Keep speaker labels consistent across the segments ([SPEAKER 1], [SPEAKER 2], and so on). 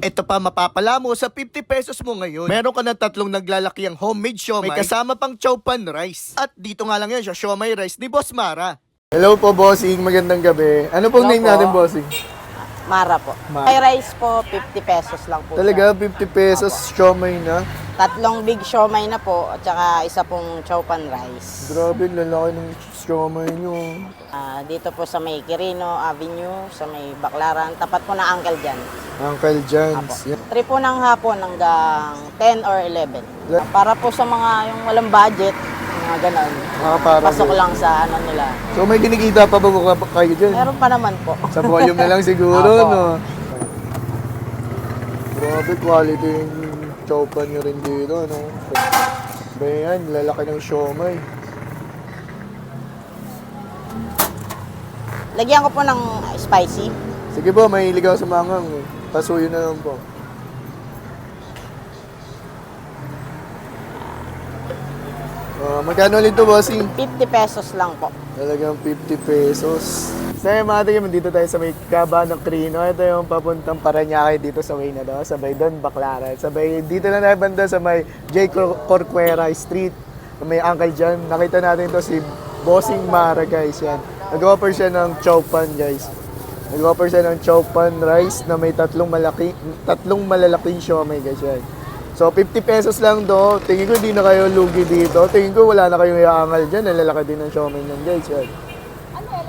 [SPEAKER 1] Ito pa mapapala mo sa 50 pesos mo ngayon. Meron ka ng tatlong naglalaki ang homemade siomay. May kasama pang chow pan rice. At dito nga lang yan siya, siomay rice ni Boss Mara. Hello po, bossing. Magandang gabi. Ano pong
[SPEAKER 2] Hello
[SPEAKER 1] name
[SPEAKER 2] po.
[SPEAKER 1] natin, bossing?
[SPEAKER 2] Mara po.
[SPEAKER 1] Mara.
[SPEAKER 2] May rice po, 50 pesos lang po.
[SPEAKER 1] Talaga,
[SPEAKER 2] siya.
[SPEAKER 1] 50 pesos siomay na.
[SPEAKER 2] Tatlong big siomay na po, at saka isa pong chow pan rice.
[SPEAKER 1] Grabe, lalaki ng siomay nyo.
[SPEAKER 2] Ah, dito po sa may Quirino Avenue, sa may Baclaran, tapat po na Uncle Jan.
[SPEAKER 1] Uncle
[SPEAKER 2] Apo.
[SPEAKER 1] John's. Yan.
[SPEAKER 2] 3 po ng hapon hanggang 10 or 11. Ah, Para po sa mga yung walang budget, mga ganon.
[SPEAKER 1] Mga para
[SPEAKER 2] Pasok lang sa ano nila.
[SPEAKER 1] So may kinikita pa ba kayo dyan?
[SPEAKER 2] Meron pa naman po.
[SPEAKER 1] Sa volume na lang siguro,
[SPEAKER 2] Apo.
[SPEAKER 1] no? Grabe, quality yung chopan nyo rin dito, no? Ba yan, lalaki ng siomay.
[SPEAKER 2] Lagyan ko po ng spicy.
[SPEAKER 1] Sige po, may ligaw sa mangang. eh. Pasuyo na lang po. Uh, magkano ulit to, bossing?
[SPEAKER 2] 50 pesos lang po.
[SPEAKER 1] Talagang 50 pesos. So yung mga tingin, dito tayo sa may kaba ng Crino. Ito yung papuntang Paranaque dito sa way na to. Sabay doon, Baclaran. Sabay dito na tayo banda sa may J. Cor- Corcuera Street. May uncle dyan. Nakita natin to si Bossing Mara guys. Yan. Nag-offer siya ng chow pan guys. Nag-offer siya ng chow pan rice na may tatlong malaki, tatlong malalaking siomay guys yan. So 50 pesos lang do. Tingin ko hindi na kayo lugi dito. Tingin ko wala na kayong iaangal dyan. Nalalaki din ng siomay niyan guys yan.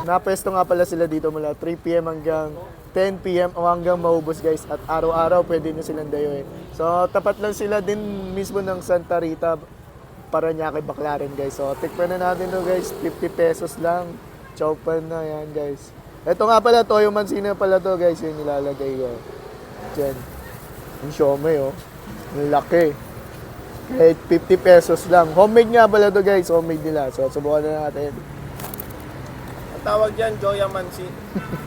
[SPEAKER 1] Napesto nga pala sila dito mula 3pm hanggang 10pm o hanggang maubos guys. At araw-araw pwede nyo silang dayuin. So tapat lang sila din mismo ng Santa Rita Paranaque, Baclaran guys. So tikman na natin to guys. 50 pesos lang. Chow pan na yan guys. Ito nga pala, Toyo Mancina pala to guys. Yung nilalagay ko. Diyan. Yung siomay oh. Ang laki. Kahit 50 pesos lang. Homemade nga pala to guys. Homemade nila. So subukan na natin.
[SPEAKER 3] Ang tawag dyan, Joya Mansi.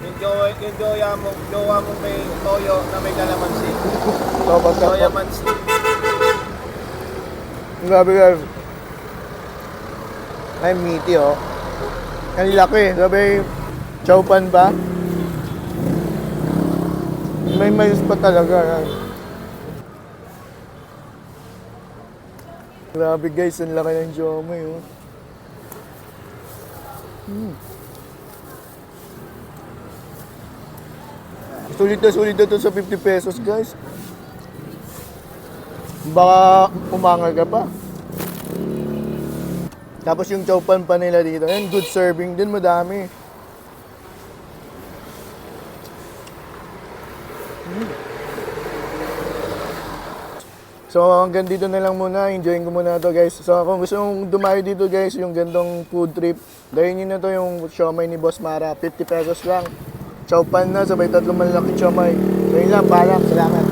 [SPEAKER 3] yung jowa, yung joya mo, jowa mo may toyo na may kalamansi.
[SPEAKER 1] So,
[SPEAKER 3] Joya Mansi.
[SPEAKER 1] Grabe guys. Ay, meaty oh. Ang laki. Grabe, chow pan ba? May mais pa talaga. Yan. Grabe guys, ang laki ng siomay oh. Mm. Sulit na sulit na to sa 50 pesos guys. Baka umangal ka pa. Tapos yung chowpan pa nila dito. Yan, good serving din, madami. Mm. So hanggang dito na lang muna, enjoyin ko muna to guys. So kung gusto mong dumayo dito guys, yung gandong food trip, dahil nyo na to yung siomay ni Boss Mara, 50 pesos lang. Chowpan na, sabay tatlong malaki siomay. So yun lang, paalam, salamat.